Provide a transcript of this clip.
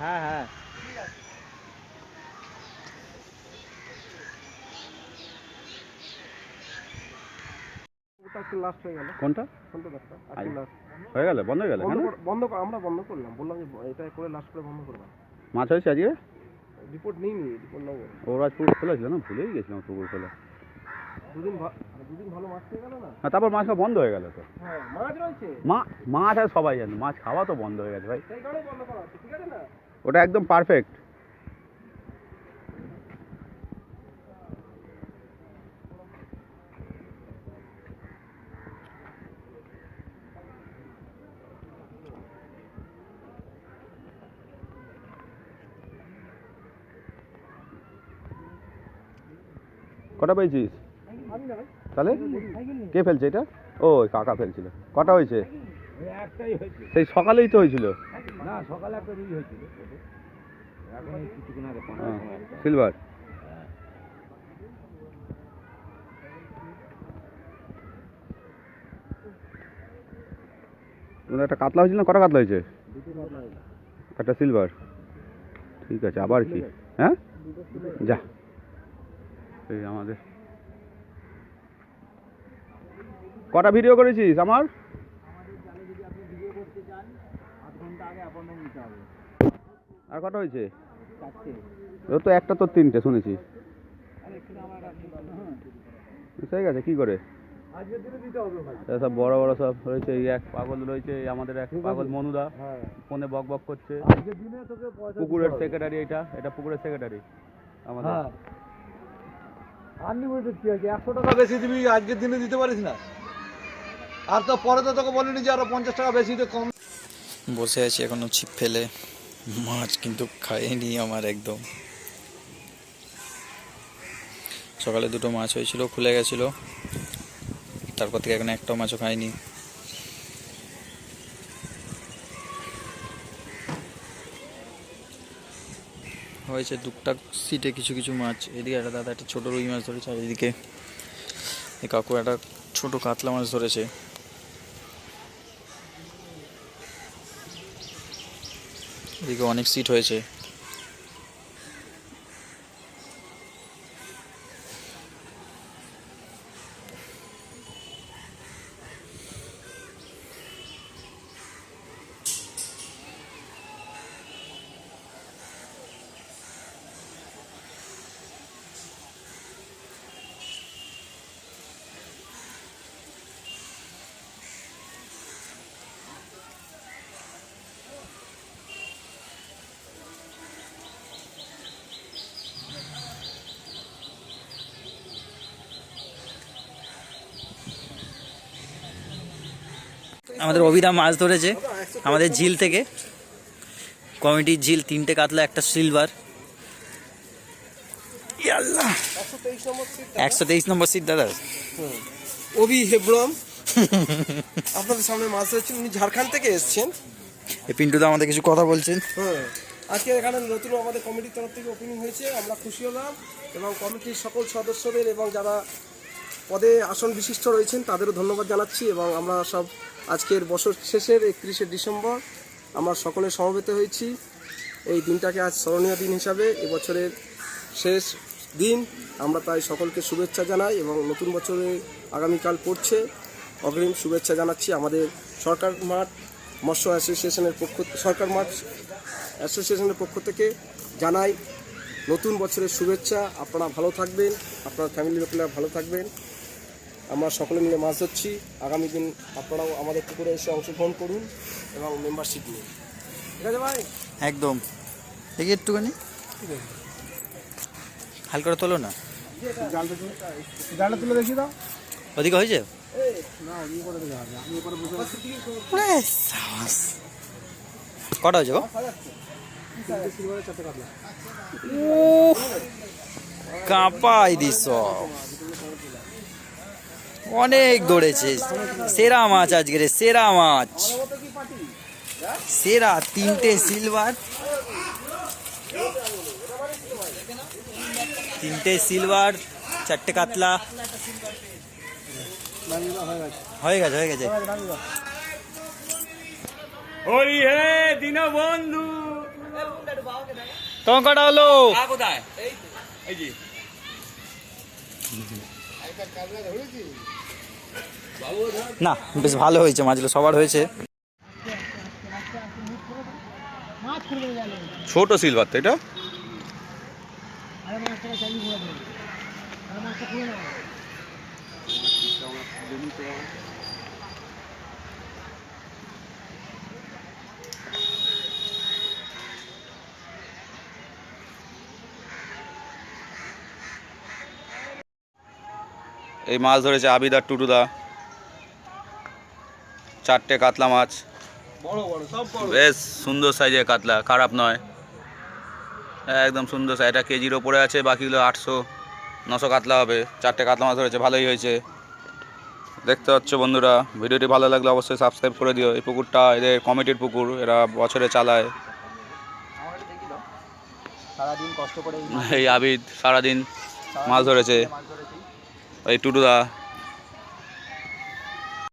হ্যাঁ হ্যাঁ। কোনটা? গেল বন্ধ হয়ে গেল আমরা বন্ধ করলাম। বললাম যে এটা করে লাস্ট করে বন্ধ করলাম মাছ হয়েছে আজকে? রিপোর্ট নেই নি রিপোর্ট নেব। ওর আজ খোলা ছিল না? ভুলেই গেছিলাম পুকুর খোলা। দুদিন দুদিন ভালো মাছ পেয়ে গেল না? হ্যাঁ তারপর মাছটা বন্ধ হয়ে গেল তো। হ্যাঁ মাছ রয়েছে। মা মাছ আর সবাই জানে মাছ খাওয়া তো বন্ধ হয়ে গেছে ভাই। সেই কারণে বন্ধ করা ঠিক আছে না? ওটা একদম পারফেক্ট কটা পেয়েছিস? তাহলে? কে ফেলছে এটা? ও কাকা ফেলছিল। কটা হয়েছে? সেই সকালেই তো হয়েছিল। না সকালে একটা রুই হয়েছিল। এখন এই কিছুক্ষণ আগে হ্যাঁ, সময় একটা। সিলভার তোমাদের একটা কাতলা হয়েছিল না? কটা কাতলা হয়েছে? একটা সিলভার ঠিক আছে আবার কি? হ্যাঁ? যা। এই আমাদের। কটা ভিডিও করেছিস আমার? আর কটা হয়েছে? ও তো একটা তো তিনটে শুনেছি। ঠিক আছে কি করে? আজকের দিনে দিতে হবে ভাই। এরা সব বড় বড় সব রয়েছে এই এক পাগল রয়েছে আমাদের এক পাগল মনুদা হ্যাঁ। ফোনে বক বক করছে। পুকুরের সেক্রেটারি এটা এটা পুকুরের সেক্রেটারি আমাদের। হ্যাঁ। একশো টাকা বেশি দিবি আজকের দিনে দিতে পারিস না। আর তো পরে তো তোকে বলিনি যে আরও পঞ্চাশ টাকা বেশি দিয়ে কম। বসে আছি এখনও ছিপ ফেলে। মাছ কিন্তু খাইনি আমার একদম। সকালে দুটো মাছ হয়েছিল, খুলে গেছিল। তারপর থেকে এখন একটাও মাছও খাইনি। হয়েছে টুকটাক সিটে কিছু কিছু মাছ। এদিকে একটা দাদা একটা ছোটো রুই মাছ ধরেছে, আর এদিকে কাকু একটা ছোটো কাতলা মাছ ধরেছে। এদিকে অনেক সিট হয়েছে। আমাদের অভিদা মাছ ধরেছে আমাদের ঝিল থেকে। কমিটির ঝিল তিনটে কাতলা একটা সিলভার একশো তেইশ নম্বর সিট দাদা। অভি হেব্রম। আপনাদের সামনে মাছ ধরছেন উনি ঝাড়খণ্ড থেকে এসেছেন। এই পিন্টুদা আমাদের কিছু কথা বলছেন। হ্যাঁ আজকে এখানে নতুন আমাদের কমিটির তরফ থেকে ওপেনিং হয়েছে আমরা খুশি হলাম এবং কমিটির সকল সদস্যদের এবং যারা পদে আসন বিশিষ্ট রয়েছেন, তাদেরও ধন্যবাদ জানাচ্ছি এবং আমরা সব আজকের বছর শেষের একত্রিশে ডিসেম্বর আমরা সকলে সমবেত হয়েছি। এই দিনটাকে আজ স্মরণীয় দিন হিসাবে এবছরের শেষ দিন। আমরা তাই সকলকে শুভেচ্ছা জানাই এবং নতুন বছরে আগামীকাল পড়ছে। অগ্রিম শুভেচ্ছা জানাচ্ছি আমাদের সরকার মাঠ, মৎস্য অ্যাসোসিয়েশনের পক্ষ, সরকার মাঠ অ্যাসোসিয়েশনের পক্ষ থেকে জানাই নতুন বছরের শুভেচ্ছা। আপনারা ভালো থাকবেন আপনার ফ্যামিলির লোকেরা ভালো থাকবেন। আমরা সকলে মিলে মাছ ধরছি আগামী দিন আপনারাও আমাদের পুকুরে এসে অংশগ্রহণ করুন এবং মেম্বারশিপ নিন। ঠিক আছে ভাই? একদম। দেখি একটুখানি। হালকা করে তোলো না। জালটা তুলে দাও। ওদিকে হয়েছে? কটা হয়েছে কাঁপাই দিস অনেক দৌড়েছে সেরা মাছ আজকে রে, সেরা মাছ। সেরা, তিনটে সিলভার। তিনটে সিলভার, চারটে কাতলা। হয়ে গেছে হয়ে গেছে। হরি হে, দীনবন্ধু। তোমার কটা হলো? কোথায়? এই যে। না বেশ ভালো হয়েছে মাছগুলো সবার হয়েছে। ছোট সিলভার তো? এটা এই মাছ ধরেছে আবিদার টুটুদা। চারটে কাতলা মাছ। বেশ সুন্দর সাইজের কাতলা খারাপ নয়। একদম সুন্দর সাইজ। এটা কেজির ওপরে আছে বাকিগুলো আটশো নশো কাতলা হবে। চারটে কাতলা মাছ ধরেছে ভালোই হয়েছে। দেখতে পাচ্ছ বন্ধুরা ভিডিওটি ভালো লাগলে অবশ্যই সাবস্ক্রাইব করে দিও। এই পুকুরটা এদের কমিটির পুকুর এরা বছরে চালায়। সারাদিন কষ্ট করে এই আবিদ সারাদিন মাছ ধরেছে। এই টুটুদা